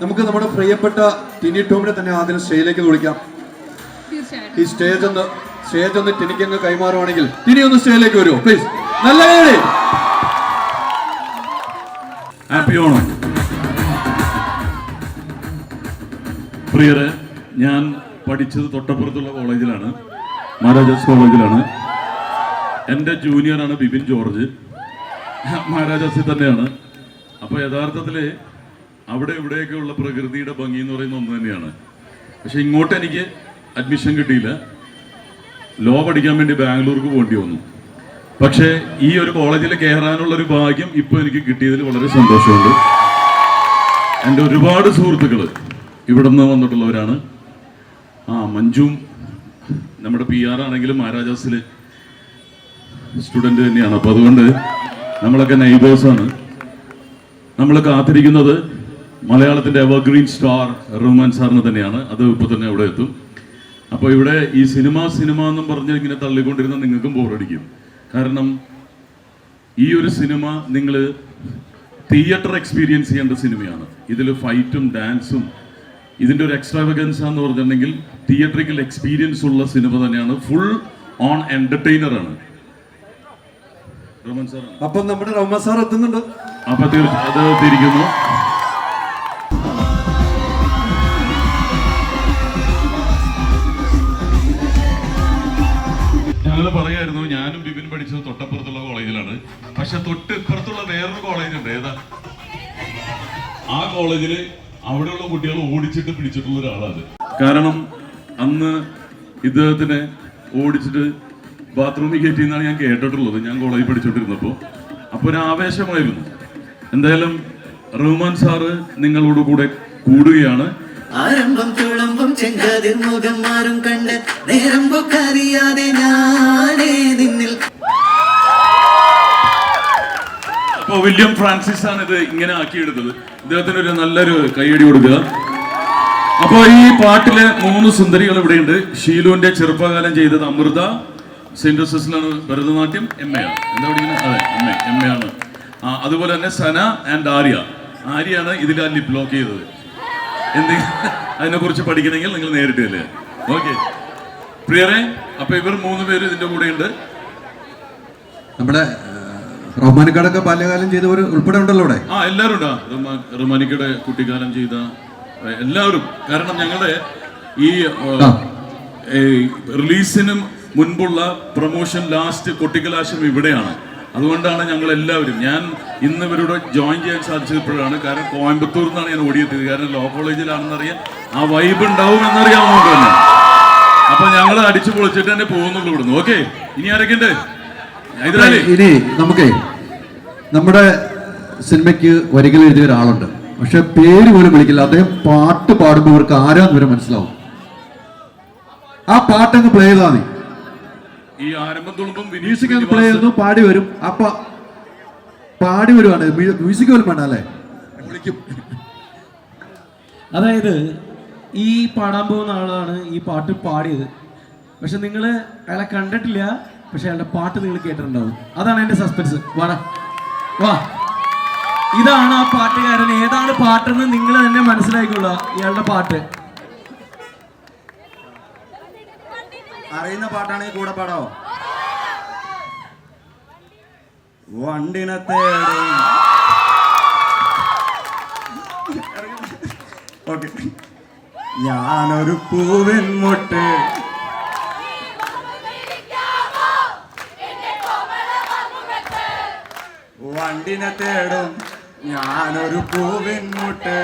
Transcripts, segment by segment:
നമുക്ക് നമ്മുടെ പ്രിയപ്പെട്ട ടിനി ടോമിനെ തന്നെ ആദ്യം സ്റ്റേജിലേക്ക് വിളിക്കാം. ഈ സ്റ്റേജ് ഒന്ന് സ്റ്റേജ് ഒന്ന് ടിനിക്ക് അങ്ങ് കൈമാറുവാണെങ്കിൽ ടിനി ഒന്ന് സ്റ്റേജിലേക്ക് വരുമോ പ്ലീസ് നല്ല കേടി ഹാപ്പി ഓണം. പ്രിയരെ ഞാൻ പഠിച്ചത് തൊട്ടപ്പുറത്തുള്ള കോളേജിലാണ്. മഹാരാജാസ് കോളേജിലാണ്. എന്റെ ജൂനിയറാണ് ബിപിൻ ജോർജ്. മഹാരാജാസിൽ തന്നെയാണ്. അപ്പോൾ യഥാർത്ഥത്തിൽ അവിടെ ഇവിടെയൊക്കെയുള്ള പ്രകൃതിയുടെ ഭംഗി എന്ന് പറയുന്ന ഒന്ന് തന്നെയാണ്. പക്ഷെ ഇങ്ങോട്ട് എനിക്ക് അഡ്മിഷൻ കിട്ടിയില്ല. ലോ പഠിക്കാൻ വേണ്ടി ബാംഗ്ലൂർക്ക് പോകേണ്ടി വന്നു. പക്ഷേ ഈ ഒരു കോളേജിൽ കയറാനുള്ള ഒരു ഭാഗ്യം ഇപ്പോൾ എനിക്ക് കിട്ടിയതിൽ വളരെ സന്തോഷമുണ്ട്. എന്റെ ഒരുപാട് സുഹൃത്തുക്കൾ ഇവിടെ നിന്ന് വന്നിട്ടുള്ളവരാണ്. ആ മഞ്ജും നമ്മുടെ പി ആർ ആണെങ്കിലും മഹാരാജാസിൽ സ്റ്റുഡന്റ് തന്നെയാണ്. അപ്പോൾ അതുകൊണ്ട് നമ്മളൊക്കെ നൈബേഴ്സാണ് നമ്മൾ കാത്തിരിക്കുന്നത് മലയാളത്തിന്റെ എവർഗ്രീൻ സ്റ്റാർ റഹ്മാൻ സാറിന് തന്നെയാണ്. അത് ഇപ്പോൾ തന്നെ ഇവിടെ എത്തും. അപ്പോൾ ഇവിടെ ഈ സിനിമ സിനിമ എന്നും പറഞ്ഞ് ഇങ്ങനെ തള്ളിക്കൊണ്ടിരുന്ന നിങ്ങൾക്കും ബോറടിക്കും കാരണം ഈ ഒരു സിനിമ നിങ്ങൾ തിയേറ്റർ എക്സ്പീരിയൻസ് ചെയ്യേണ്ട സിനിമയാണ്. ഇതിൽ ഫൈറ്റും ഡാൻസും ഇതിന്റെ ഒരു എക്സ്ട്രാവഗൻസ് എന്ന് പറഞ്ഞിട്ടുണ്ടെങ്കിൽ തിയേറ്ററിക്കൽ എക്സ്പീരിയൻസ് ഉള്ള സിനിമ തന്നെയാണ്. ഫുൾ ഓൺ എന്റർടൈനർ ആണ്. റഹ്മാൻ അപ്പം നമ്മുടെ റഹ്മാൻ സാർ എത്തുന്നുണ്ട്. അപ്പൊ അത് തിരിക്കുന്നു. തൊട്ട് ഇപ്പുറത്തുള്ള വേറൊരു കോളേജ് ഉണ്ട്. ഏതാ? ആ കോളേജിൽ അവിടെയുള്ള കുട്ടികൾ ഓടിച്ചിട്ട് പിടിച്ചിട്ടുള്ള ഒരാളാണ് കാരണം അന്ന് ഇദ്ദേഹത്തിനെ ഓടിച്ചിട്ട് ബാത്റൂമിൽ കയറ്റി എന്നാണ് ഞാൻ കേട്ടിട്ടുള്ളത്. ഞാൻ കോളേജിൽ പഠിച്ചുകൊണ്ടിരുന്നപ്പോൾ അപ്പോൾ ഒരു ആവേശമായിരുന്നു. എന്തായാലും റഹ്മാൻ സാറ് നിങ്ങളോട് കൂടെ കൂടുകയാണ്. ആരംഭം തുളമ്പും ചെങ്കാതിർ മുഖം മാറും കണ്ട് നേരം പൊക്കറിയാതെ നിന്നിൽ അപ്പോൾ വില്യം ഫ്രാൻസിസ് ആണ് ഇത് ഇങ്ങനെ ആക്കിയെടുത്തത്. ഇദ്ദേഹത്തിന് ഒരു നല്ലൊരു കൈയടി കൊടുക്കുക. അപ്പോൾ ഈ പാട്ടിലെ മൂന്ന് സുന്ദരികൾ ഇവിടെയുണ്ട്. ഷീലുവിന്റെ ചെറുപ്പകാലം ചെയ്തത് അമൃത സെന്റ് ജോസഫിലാണ് ഭരതനാട്യം എം എ ആണ്. എന്താ പഠിക്കുന്നത് അതെ എം എ എം എ ആണ്. അതുപോലെ തന്നെ സന ആൻഡ് ആര്യ. ആര്യാണ് ഇതിൽ ആ ലിപ് ലോക്ക് ചെയ്തത്. എന്തെങ്കിലും അതിനെക്കുറിച്ച് പഠിക്കണമെങ്കിൽ നിങ്ങൾ നേരിട്ട് അല്ലേ ഓക്കെ. പ്രിയരെ അപ്പൊ ഇവർ മൂന്ന് പേര് ഇതിന്റെ കൂടെയുണ്ട്. നമ്മുടെ റഹ്മാനിക്കാടൊക്കെ ബാല്യകാലം ചെയ്തവർ ഉൾപ്പെടെ ഉണ്ടല്ലോ ഇവിടെ ആ എല്ലാവരും ഉണ്ടാ റൊമാനിക്കയുടെ കുട്ടിക്കാലം ചെയ്ത എല്ലാവരും. കാരണം ഞങ്ങളുടെ ഈ റിലീസിനും മുൻപുള്ള പ്രൊമോഷൻ ലാസ്റ്റ് കൊട്ടിക്കലാശം ഇവിടെയാണ്. അതുകൊണ്ടാണ് ഞങ്ങൾ എല്ലാവരും ഞാൻ ഇന്ന് ഇവരോട് ജോയിൻ ചെയ്യാൻ സാധിച്ചപ്പോഴാണ് കാരണം കോയമ്പത്തൂർ നിന്നാണ് ഞാൻ ഓടിയെത്തിയത്. കാരണം ലോ കോളേജിലാണെന്നറിയാം ആ വൈബ് ഉണ്ടാവും എന്നറിയാമോ തന്നെ. അപ്പൊ ഞങ്ങൾ അടിച്ചു പൊളിച്ചിട്ട് തന്നെ പോകുന്നുള്ളൂ ഇവിടുന്ന്. ഓക്കെ ഇനി ആരൊക്കെയുണ്ട്? ഹൈദരാലി ഇനി നമുക്ക് നമ്മുടെ സിനിമയ്ക്ക് വരികൾ എഴുതിയ ഒരാളുണ്ട്. പക്ഷെ പേര് പോലും വിളിക്കില്ല. അദ്ദേഹം പാട്ട് പാടുമ്പോൾ ഇവർക്ക് ആരാന്ന് വരെ മനസ്സിലാവും. ആ പാട്ടങ്ങ് പ്ലേ ചെയ്താൽ മതി. ഈ ആരംഭം തുളുമ്പും മ്യൂസിക് അങ്ങ് പ്ലേ ചെയ്യുന്നു പാടി വരും. അപ്പൊ പാടി വരുവാണ്. മ്യൂസിക് പോലും വേണ്ട അല്ലേ? അതായത് ഈ പാടാൻ പോകുന്ന ആളാണ് ഈ പാട്ട് പാടിയത്. പക്ഷെ നിങ്ങൾ അയാളെ കണ്ടിട്ടില്ല. പക്ഷെ അയാളുടെ പാട്ട് നിങ്ങൾ കേട്ടിട്ടുണ്ടാവും. അതാണ് എന്റെ സസ്പെൻസ് വാടാ. വാ. ഇതാണ് ആ പാട്ടുകാരൻ. ഏതാണ് പാട്ടെന്ന് നിങ്ങൾ തന്നെ മനസ്സിലാക്കിക്കൊള്ളുക ഇയാളുടെ പാട്ട്. അറിയുന്ന പാട്ടാണെങ്കിൽ കൂടെ പാടാവോ? വണ്ടിനെ തേടി. ഓക്കെ. ഞാനൊരു പൂവിൻ മുട്ട്. വണ്ടിനെ തേടും. ഞാനൊരു പൂവിൻ മുട്ട്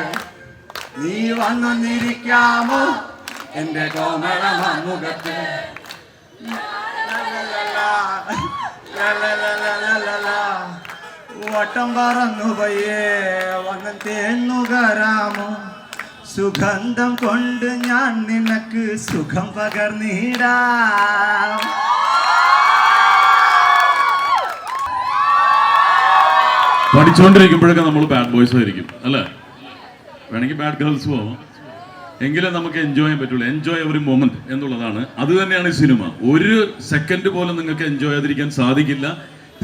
നീ വന്നൊന്നിരിക്കാമോ? എന്റെ കോമള വട്ടം പറന്നു പയ്യേ വന്ന് തേന്നുകരാമോ സുഗന്ധം കൊണ്ട് ഞാൻ നിനക്ക് സുഖം പകർന്നിടാം. പഠിച്ചുകൊണ്ടിരിക്കുമ്പോഴൊക്കെ നമ്മൾ ബാഡ് ബോയ്സ് ആയിരിക്കും അല്ലേ? വേണമെങ്കിൽ ബാഡ് ഗേൾസ് പോവാം. എങ്കിലേ നമുക്ക് എൻജോയ് ചെയ്യാൻ പറ്റുള്ളൂ. എൻജോയ് എവറി മൊമെന്റ് എന്നുള്ളതാണ്. അത് തന്നെയാണ് ഈ സിനിമ. ഒരു സെക്കൻഡ് പോലും നിങ്ങൾക്ക് എൻജോയ് ചെയ്യാതിരിക്കാൻ സാധിക്കില്ല.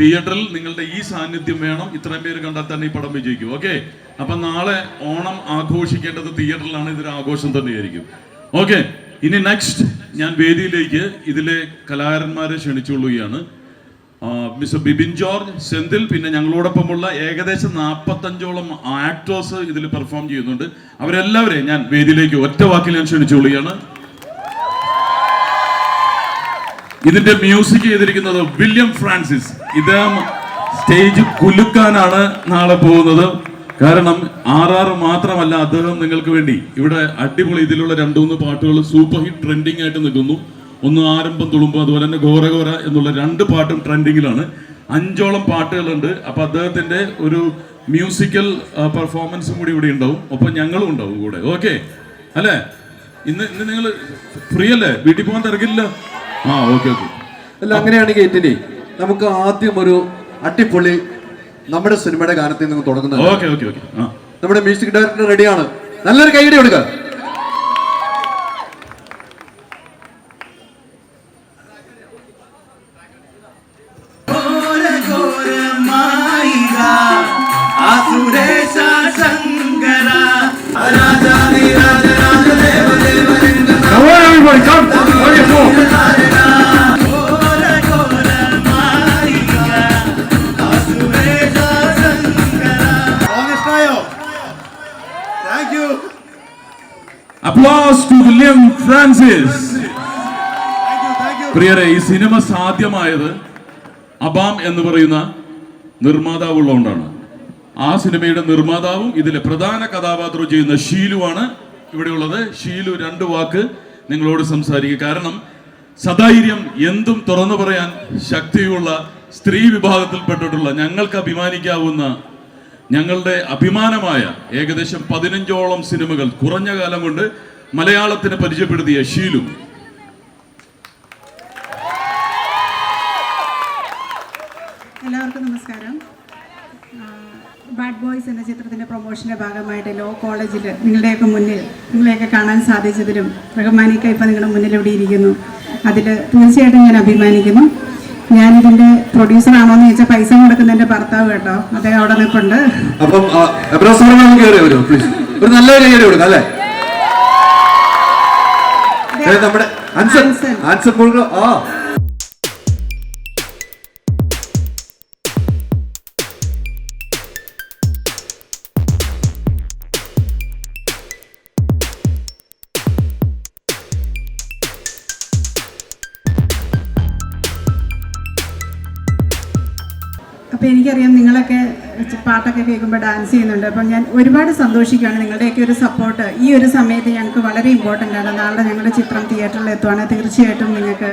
തിയേറ്ററിൽ നിങ്ങളുടെ ഈ സാന്നിധ്യം വേണം. ഇത്രയും പേര് കണ്ടാൽ തന്നെ ഈ പടം വിജയിക്കും. ഓക്കെ അപ്പൊ നാളെ ഓണം ആഘോഷിക്കേണ്ടത് തിയേറ്ററിലാണ് ഇതൊരു ആഘോഷം തന്നെയായിരിക്കും. ഓക്കെ ഇനി നെക്സ്റ്റ് ഞാൻ വേദിയിലേക്ക് ഇതിലെ കലാകാരന്മാരെ ക്ഷണിച്ചുകൊള്ളുകയാണ്. മിസ്റ്റർ ബിബിൻ ജോർജ് സെന്തിൽ പിന്നെ ഞങ്ങളോടൊപ്പമുള്ള ഏകദേശം നാൽപ്പത്തഞ്ചോളം ആക്ടേഴ്സ് ഇതിൽ പെർഫോം ചെയ്യുന്നുണ്ട്. അവരെല്ലാവരെയും ഞാൻ വേദിയിലേക്ക് ഒറ്റ വാക്കിൽ ഞാൻ ക്ഷണിച്ചു വിളിയാണ് ഇതിന്റെ മ്യൂസിക് ചെയ്തിരിക്കുന്നത് വില്യം ഫ്രാൻസിസ് ഇദ്ദേഹം സ്റ്റേജ് കുലുക്കാനാണ് നാളെ പോകുന്നത്. കാരണം ആർ ആർ മാത്രമല്ല അദ്ദേഹം നിങ്ങൾക്ക് വേണ്ടി ഇവിടെ അടിപൊളി ഇതിലുള്ള രണ്ടു മൂന്ന് പാട്ടുകൾ സൂപ്പർ ഹിറ്റ് ട്രെൻഡിങ് ആയിട്ട് നിൽക്കുന്നു. ഒന്ന് ആരംഭം തുളുമ്പും അതുപോലെ തന്നെ ഘോരഘോര ഘോര എന്നുള്ള രണ്ട് പാട്ടും ട്രെൻഡിങ്ങിലാണ്. അഞ്ചോളം പാട്ടുകളുണ്ട്. അപ്പൊ അദ്ദേഹത്തിന്റെ ഒരു മ്യൂസിക്കൽ പെർഫോമൻസും കൂടി ഇവിടെ ഉണ്ടാവും. ഒപ്പം ഞങ്ങളും ഉണ്ടാവും കൂടെ. ഓക്കെ അല്ലേ? ഇന്ന് ഇന്ന് നിങ്ങൾ ഫ്രീ അല്ലേ? വീട്ടിൽ പോകാൻ തിരക്കില്ല ആ ഓക്കെ ഓക്കെ അല്ല അങ്ങനെയാണെങ്കിൽ ഇനി നമുക്ക് ആദ്യം ഒരു അടിപൊളി നമ്മുടെ സിനിമയുടെ ഗാനത്തിൽ നിന്ന് തുടങ്ങുന്നത്. ഓക്കെ ഓക്കെ ഓക്കെ നമ്മുടെ മ്യൂസിക് ഡയറക്ടർ റെഡിയാണ് നല്ലൊരു കൈയടി കൊടുക്കുക ടു പ്രിയരെ ഈ സിനിമ സാധ്യമായത് അബാം എന്ന് പറയുന്ന നിർമ്മാതാവ് ഉള്ളതുകൊണ്ടാണ് ആ സിനിമയുടെ നിർമ്മാതാവും ഇതിലെ പ്രധാന കഥാപാത്രവും ചെയ്യുന്ന ഷീലുവാണ് ഇവിടെയുള്ളത്. ഷീലു രണ്ട് വാക്ക് നിങ്ങളോട് സംസാരിക്കുക. കാരണം സധൈര്യം എന്തും തുറന്നു പറയാൻ ശക്തിയുള്ള സ്ത്രീ വിഭാഗത്തിൽപ്പെട്ടിട്ടുള്ള ഞങ്ങൾക്ക് അഭിമാനിക്കാവുന്ന ഞങ്ങളുടെ അഭിമാനമായ ഏകദേശം പതിനഞ്ചോളം സിനിമകൾ കുറഞ്ഞ കാലം കൊണ്ട് മലയാളത്തിന് പരിചയപ്പെടുത്തിയ ഷീലു. എല്ലാവർക്കും നമസ്കാരം. ബാഡ് ബോയ്സ് എന്ന ചിത്രത്തിന്റെ പ്രൊമോഷന്റെ ഭാഗമായിട്ട് ലോ കോളേജിൽ നിങ്ങളുടെയൊക്കെ മുന്നിൽ നിങ്ങളെയൊക്കെ കാണാൻ സാധിച്ചതിലും റഹ്മാനിക്ക ഇപ്പം നിങ്ങളുടെ മുന്നിൽ ഇവിടെ ഇരിക്കുന്നു? അതിൽ തീർച്ചയായിട്ടും ഞാൻ അഭിമാനിക്കുന്നു. ഞാനിതിന്റെ പ്രൊഡ്യൂസറാണോ എന്ന് ചോദിച്ചാൽ പൈസ കൊടുക്കുന്ന എന്റെ ഭർത്താവ് കേട്ടോ. അദ്ദേഹം അവിടെ നിൽപ്പുണ്ട്. അപ്പം ഒരു നല്ല അല്ലേ? നമ്മുടെ ആൻസർ ആൻസർ. ആൻസർ ആ. പാട്ടൊക്കെ കേൾക്കുമ്പോൾ ഡാൻസ് ചെയ്യുന്നുണ്ട്. അപ്പം ഞാൻ ഒരുപാട് സന്തോഷിക്കുകയാണ് നിങ്ങളുടെയൊക്കെ ഒരു സപ്പോർട്ട് ഈ ഒരു സമയത്ത് ഞങ്ങൾക്ക് വളരെ ഇമ്പോർട്ടന്റ് ആണ്. നാളെ ഞങ്ങളുടെ ചിത്രം തിയേറ്ററിൽ എത്തുവാണ്. തീർച്ചയായിട്ടും നിങ്ങൾക്ക്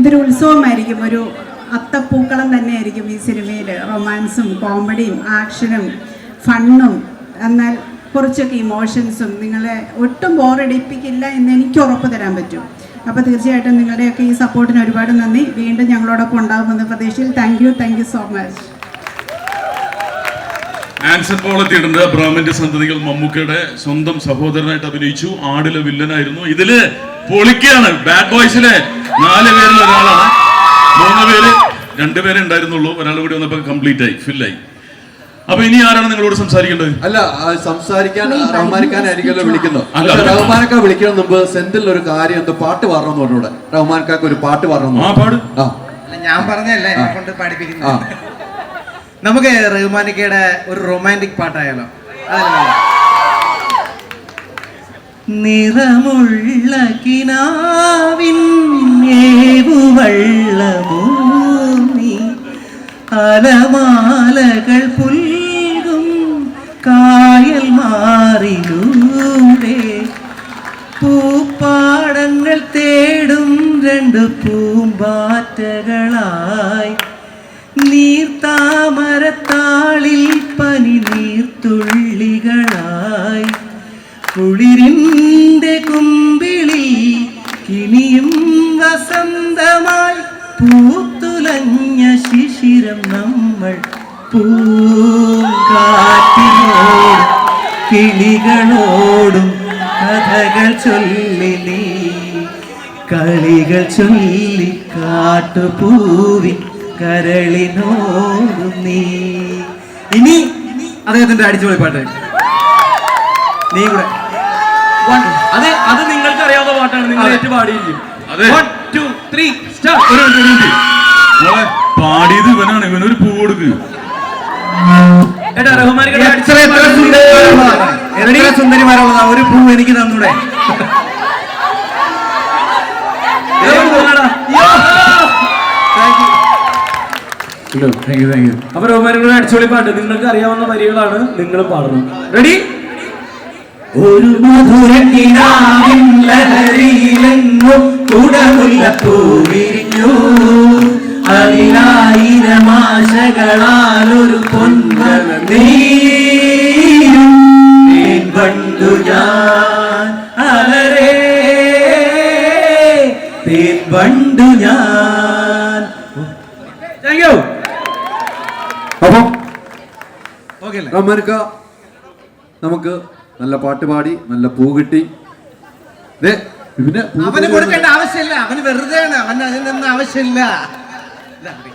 ഇതൊരു ഉത്സവമായിരിക്കും. ഒരു അത്തപ്പൂക്കളം തന്നെയായിരിക്കും ഈ സിനിമയിൽ റൊമാൻസും കോമഡിയും ആക്ഷനും ഫണ്ണും എന്നാൽ കുറച്ചൊക്കെ ഇമോഷൻസും നിങ്ങളെ ഒട്ടും ബോറടിപ്പിക്കില്ല എന്ന് എനിക്ക് ഉറപ്പ് തരാൻ പറ്റും. അപ്പോൾ തീർച്ചയായിട്ടും നിങ്ങളുടെയൊക്കെ ഈ സപ്പോർട്ടിന് ഒരുപാട് നന്ദി. വീണ്ടും ഞങ്ങളോടൊപ്പം ഉണ്ടാകുമെന്ന പ്രതീക്ഷയിൽ thank you thank you so much Anson പോളത്തി ഇടുന്നത് ബ്രാഹ്മന്റെ സന്തതികൾ മമ്മൂക്കയുടെ സ്വന്തം സഹോദരനായിട്ട് അഭിനയിച്ചു. ആടിലെ വില്ലനായിരുന്നു. ഇതിൽ പൊളിക്കാണ് ബാഡ് ബോയ്സിലെ നാല് പേരിൽ ഒരാളാണ്. മൂന്ന് പേര് രണ്ടുപേരെ ഉണ്ടായിരുന്നുള്ളൂ. ഒരാൾ കൂടി വന്നപ്പോ കംപ്ലീറ്റ് ആയി ഫില്ലായി അപ്പൊ ഇനി ആരാണ് നിങ്ങളോട് സംസാരിക്കേണ്ടത്? അല്ല ആ, സംസാരിക്കാൻ റഹ്മാനിക്കാനായിരിക്കുമല്ലോ വിളിക്കുന്നത്. അല്ല, റഹ്മാനക്ക വിളിക്കുന്ന മുമ്പ് സെന്തിൽ ഒരു കാര്യം എന്തോ പാട്ട് പാടണമെന്ന് പറഞ്ഞൂടെ റഹ്മാൻക്കാക്ക് ഒരു പാട്ട് പാടണം ആ പാട്. ആ. ഞാൻ പറഞ്ഞല്ലേ കൊണ്ട് നമുക്ക് റഹ്മാനിക്കയുടെ ഒരു റൊമാന്റിക് പാട്ടായാലോ? നിറമുള്ള കിനാവിൻ ഏവുവള്ളമൂന്നി അലമാലകൾ പുൽകും പൂത്തുലഞ്ഞ ശിശിരം നമ്മൾ പൂങ്കാറ്റിനോടും കിളികളോടും കഥകൾ ചൊല്ലി നീ. കളികൾ ചൊല്ലി കാട്ടുപൂവി കരളിനോടും നീ. ഇനി അദ്ദേഹത്തിന്റെ അടിച്ചുപൊളി പാട്ട്. നീ കൂടെ. അതെ അത് നിങ്ങൾക്ക് അറിയാവുന്ന പാട്ടാണ്. നിങ്ങൾ ഏറ്റു പാടിയിരിക്കും അതെ. ഒരു മിനിറ്റ്, ഒരു മിനിറ്റ്. മോളെ പാടിയത് ഇവനാണ്. ഇവനൊരു പൂ കൊടുക്ക്. എടാ എത്ര എത്ര സുന്ദരിമാരുള്ളതാ ഒരു പൂ എനിക്ക് തന്നൂടെ. അപ്പൊ റഹ്മാനിക്കടെ അടിച്ചുപൊളി പാട്ട്. നിങ്ങൾക്ക് അറിയാവുന്ന വരികളാണ് നിങ്ങൾ പാടണം റെഡി ഒരു മധുരക്കിനാവിൻ ലഹരിയിലെങ്ങും കുടമുല്ലപ്പൂ വിരിഞ്ഞു അതിനായിരം ആശകളാൽ ഒരു പൊൻവന നീരും തേൻ ഞാൻ അലരേ തേൻ ഞാൻ. താങ്ക് യു അപ്പം റഹ്മാനിക്ക നമുക്ക് നല്ല പാട്ട് പാടി നല്ല പൂ കിട്ടി. ദേ, ഇവന് അവന് കൊടുക്കേണ്ട ആവശ്യമില്ല. അവന് വെറുതെയാണ്. അവന് അതിനൊന്നും ആവശ്യമില്ല. ഇതാ, പിടി.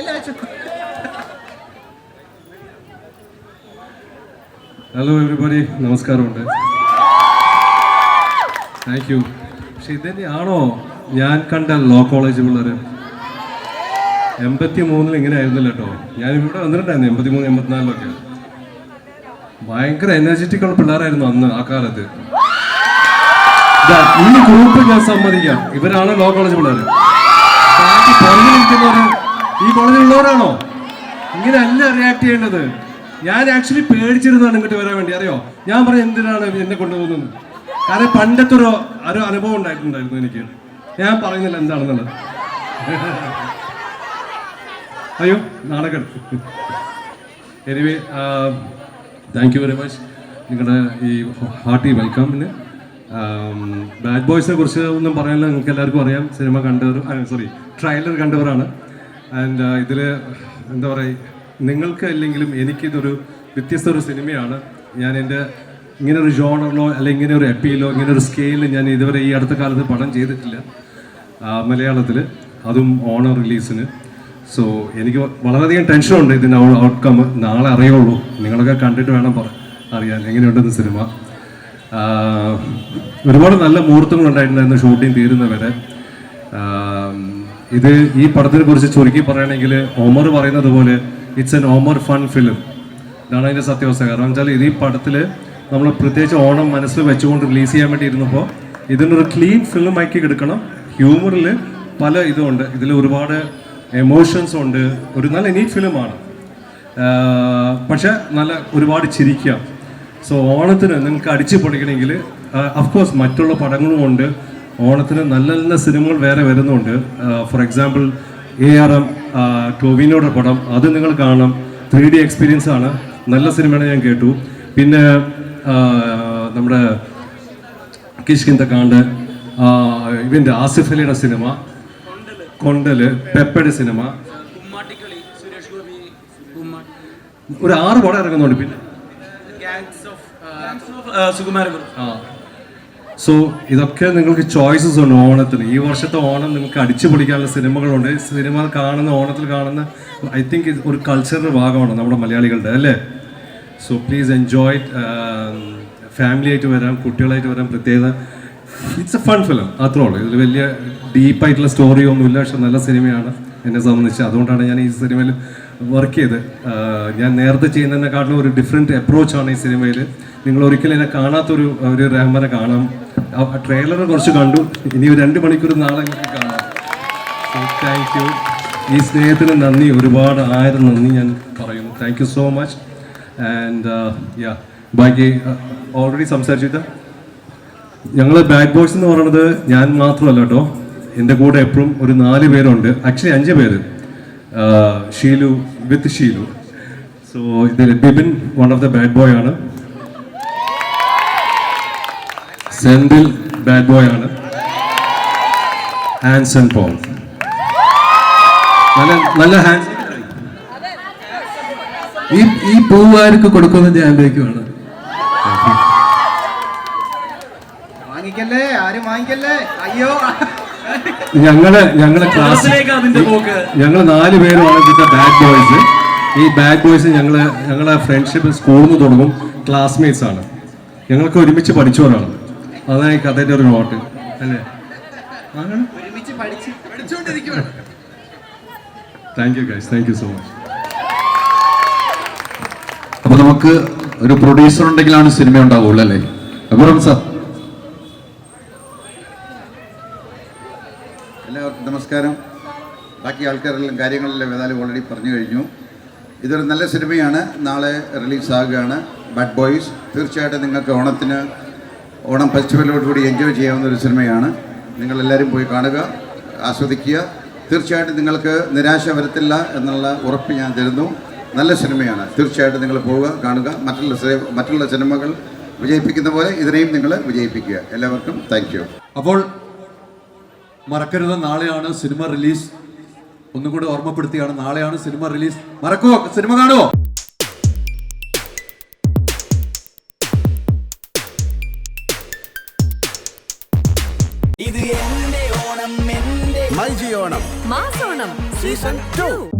ഇല്ല, വെച്ചോ. ഹലോ എവറിബഡി നമസ്കാരമുണ്ട്. താങ്ക് യു പക്ഷെ ഇതന്നെയാണോ ഞാൻ കണ്ട ലോ കോളേജ് പിള്ളേർ എൺപത്തി മൂന്നിൽ ഇങ്ങനെ ആയിരുന്നില്ല കേട്ടോ. ഞാൻ ഇവിടെ വന്നിട്ടുണ്ടായിരുന്നു എൺപത്തി മൂന്ന് എൺപത്തിനാലിലൊക്കെ. ഭയങ്കര എനർജറ്റിക് ഉള്ള പിള്ളേരായിരുന്നു അന്ന് ആ കാലത്ത്. ഈ ഗ്രൂപ്പ് ഞാൻ സമ്മതിക്കാം. ഇവരാണ് ലോ കോളേജ് പിള്ളേർ ബാക്കി പുറകിൽ ഈ കോളേജിലുള്ളവരാണോ ഇങ്ങനെ അല്ല റിയാക്ട് ചെയ്യേണ്ടത്. ഞാൻ ആക്ച്വലി പേടിച്ചിരുന്നതാണ് ഇങ്ങോട്ട് വരാൻ വേണ്ടി. അറിയോ? ഞാൻ പറഞ്ഞ എന്തിനാണ് എന്നെ കൊണ്ടുപോകുന്നത്? കാരണം പണ്ടത്തെ ഒരു ഒരു അനുഭവം ഉണ്ടായിട്ടുണ്ടായിരുന്നു എനിക്ക്. ഞാൻ പറയുന്നില്ല എന്താണെന്നുള്ളത്. അയ്യോ നാടകം anyway thank you very much നിങ്ങളുടെ ഈ ഹാർട്ടി വെൽക്കമിന് ബാഡ് ബോയ്സിനെ കുറിച്ച് ഒന്നും പറയാനില്ല. നിങ്ങൾക്ക് എല്ലാവർക്കും അറിയാം. സിനിമ കണ്ടവർ സോറി ട്രailer കണ്ടവരാണ്. ആൻഡ് ഇതിൽ എന്താ പറയുക നിങ്ങൾക്ക് അല്ലെങ്കിലും എനിക്കിതൊരു വ്യത്യസ്ത ഒരു സിനിമയാണ്. ഞാൻ എന്റെ ഇങ്ങനെ ഒരു ജോണറിലോ അല്ലെങ്കിൽ ഇങ്ങനെ ഒരു എപ്പിയിലോ ഇങ്ങനെ ഒരു സ്കെയിലിൽ ഞാൻ ഇതുവരെ ഈ അടുത്ത കാലത്ത് പടം ചെയ്തിട്ടില്ല. മലയാളത്തിൽ അതും ഓണർ റിലീസിന് സോ എനിക്ക് വളരെയധികം ടെൻഷനുണ്ട് ഇതിന്റെ ഔട്ട്കം നാളെ അറിയുള്ളൂ. നിങ്ങളൊക്കെ കണ്ടിട്ട് വേണം പറ അറിയാൻ. എങ്ങനെയുണ്ടെന്ന് സിനിമ? ഒരുപാട് നല്ല മുഹൂർത്തങ്ങൾ ഉണ്ടായിട്ടുണ്ടായിരുന്നു ഷൂട്ടിംഗ് തീരുന്നവരെ. ഇത് ഈ പടത്തിനെ കുറിച്ച് ചുരുക്കി പറയുകയാണെങ്കിൽ ഒമർ പറയുന്നത് പോലെ it's an Omar fun film ഇതാണ് അതിന്റെ സത്യാവസ്ഥ കാരണം വെച്ചാൽ ഇത് ഈ പടത്തിൽ നമ്മൾ പ്രത്യേകിച്ച് ഓണം മനസ്സിൽ വെച്ചുകൊണ്ട് റിലീസ് ചെയ്യാൻ വേണ്ടി ഇരുന്നപ്പോൾ ഇതിനൊരു ക്ലീൻ ഫിലിം ആക്കി എടുക്കണം. ഹ്യൂമറിൽ പല ഇതുമുണ്ട് ഇതിൽ ഒരുപാട് എമോഷൻസ് ഉണ്ട്. ഒരു നല്ല നീറ്റ് ഫിലിമാണ് പക്ഷെ നല്ല ഒരുപാട് ചിരിക്കാം. സോ ഓണത്തിന് നിങ്ങൾക്ക് അടിച്ചു പൊളിക്കണമെങ്കിൽ അഫ്കോഴ്സ് മറ്റുള്ള പടങ്ങളും ഉണ്ട്. ഓണത്തിന് നല്ല നല്ല സിനിമകൾ വേറെ വരുന്നുണ്ട്. For example A R M ടോവിനോയുടെ പടം അത് നിങ്ങൾ കാണണം. ത്രീ ഡി എക്സ്പീരിയൻസ് ആണ്. നല്ല സിനിമയാണ് ഞാൻ കേട്ടു. പിന്നെ നമ്മുടെ കിഷ്കിന്ത കാണ്ട് ഇവന്റെ ആസിഫ് അലിയുടെ സിനിമ കൊണ്ടൽ പെപ്പടി സിനിമ. ഒരു ആറ് പടം ഇറങ്ങുന്നുണ്ട് പിന്നെ. ആ സോ ഇതൊക്കെ നിങ്ങൾക്ക് ചോയ്സസ് ഉണ്ട് ഓണത്തിന്. ഈ വർഷത്തെ ഓണം നിങ്ങൾക്ക് അടിച്ചു പൊളിക്കാനുള്ള സിനിമകളുണ്ട്. സിനിമ കാണുന്ന ഓണത്തിൽ കാണുന്ന ഐ തിങ്ക് ഇത് ഒരു കൾച്ചറിന്റെ ഭാഗമാണ് നമ്മുടെ മലയാളികളുടെ അല്ലേ? സോ പ്ലീസ് എൻജോയ് ഫാമിലി ആയിട്ട് വരാം കുട്ടികളായിട്ട് വരാം. പ്രത്യേകത ഇറ്റ്സ് എ ഫൺ ഫിലിം അത്രേ ഉള്ളൂ. ഇതിൽ വലിയ ഡീപ്പായിട്ടുള്ള സ്റ്റോറി ഒന്നുമില്ല പക്ഷെ നല്ല സിനിമയാണ് എന്നെ സംബന്ധിച്ച്. അതുകൊണ്ടാണ് ഞാൻ ഈ സിനിമയിൽ വർക്ക് ചെയ്ത് ഞാൻ നേരത്തെ ചെയ്യുന്നതിനെക്കാട്ടിലും ഒരു ഡിഫറെന്റ് അപ്രോച്ചാണ് ഈ സിനിമയിൽ നിങ്ങൾ ഒരിക്കലും എന്നെ കാണാത്തൊരു ഒരു റഹ്മാനെ കാണാം. ട്രെയിലർ കുറച്ച് കണ്ടു. ഇനി ഒരു രണ്ട് മണിക്കൂർ നാളെ നിങ്ങൾക്ക് കാണാം. താങ്ക് യു ഈ സ്നേഹത്തിന് നന്ദി. ഒരുപാട് ആയിരം നന്ദി ഞാൻ പറയുന്നു. Thank you so much and yeah ബാക്കി ഓൾറെഡി സംസാരിച്ചിട്ട് ഞങ്ങൾ ബാക്ക് ബോയ്സ് എന്ന് പറയുന്നത് ഞാൻ മാത്രമല്ല കേട്ടോ എന്റെ കൂടെ എപ്പോഴും ഒരു നാല് പേരുണ്ട്. ആക്ച്വലി അഞ്ച് പേര്. ഷീലു വിത്ത് ഷീലു. സോ ഇതിൽ Bibin one of the bad boy ആണ്. സെന്തിൽ ബാഡ് ബോയ് ആണ്. ഹാൻസൺ പോൾ നല്ല നല്ല ഹാൻഡ് ഈ ഈ പൂവാർക്ക് കൊടുക്കുന്നത് ഞാൻ ആഗ്രഹിക്കുവാണ്. വാങ്ങിക്കല്ലേ? ആരും വാങ്ങിക്കല്ലേ? അയ്യോ. ഞങ്ങൾ ഞങ്ങളെ ക്ലാസ് ക്ലാസ്സിലേക്ക് അതിന്റെ പോക്ക്. ഞങ്ങൾ നാല് പേരുമാണ് ഇതിന്റെ ബാഡ് ബോയ്സ് ഈ ബാഡ് ബോയ്സ് ഞങ്ങൾ ഞങ്ങളെ ഫ്രണ്ട്ഷിപ്പ് സ്കൂളിൽ നിന്ന് തുടങ്ങും ക്ലാസ്മേറ്റ്സ് ആണ്. ഞങ്ങൾക്ക് ഒരുമിച്ച് പഠിച്ചവരാണ് അതാണ് ഈ കഥയുടെ ഒരു നോട്ട് അല്ലേ? ഒരുമിച്ച് പഠിച്ച് പഠിച്ചുകൊണ്ടിരിക്കുവാണ് thank you guys thank you so much അപ്പൊ നമുക്ക് ഒരു പ്രൊഡ്യൂസർ ഉണ്ടെങ്കിലാണ് സിനിമ ഉണ്ടാവുള്ളൂ അല്ലേ? അപൂർവം സാർ എല്ലാവർക്കും നമസ്കാരം. ബാക്കി ആൾക്കാരെല്ലാം കാര്യങ്ങളെല്ലാം ഏതായാലും ഓൾറെഡി പറഞ്ഞു കഴിഞ്ഞു. ഇതൊരു നല്ല സിനിമയാണ്. നാളെ റിലീസാകുകയാണ്. ബാഡ് ബോയ്സ് തീർച്ചയായിട്ടും നിങ്ങൾക്ക് ഓണത്തിന് ഓണം ഫെസ്റ്റിവലോടുകൂടി എൻജോയ് ചെയ്യാവുന്ന ഒരു സിനിമയാണ്. നിങ്ങളെല്ലാവരും പോയി കാണുക ആസ്വദിക്കുക. തീർച്ചയായിട്ടും നിങ്ങൾക്ക് നിരാശ വരത്തില്ല എന്നുള്ള ഉറപ്പ് ഞാൻ തരുന്നു. നല്ല സിനിമയാണ്. തീർച്ചയായിട്ടും നിങ്ങൾ പോവുക കാണുക. മറ്റുള്ള മറ്റുള്ള സിനിമകൾ വിജയിപ്പിക്കുന്ന പോലെ ഇതിനെയും നിങ്ങൾ വിജയിപ്പിക്കുക. എല്ലാവർക്കും താങ്ക് അപ്പോൾ മറക്കരുത്. നാളെയാണ് സിനിമ റിലീസ്. ഒന്നും കൂടി ഓർമ്മപ്പെടുത്തിയാണ് നാളെയാണ് സിനിമ റിലീസ്. മറക്കോ സിനിമ കാണുമോ ഇത് എന്റെ ഓണം എന്റെ മൈജി ഓണം. മാസോണം. Season two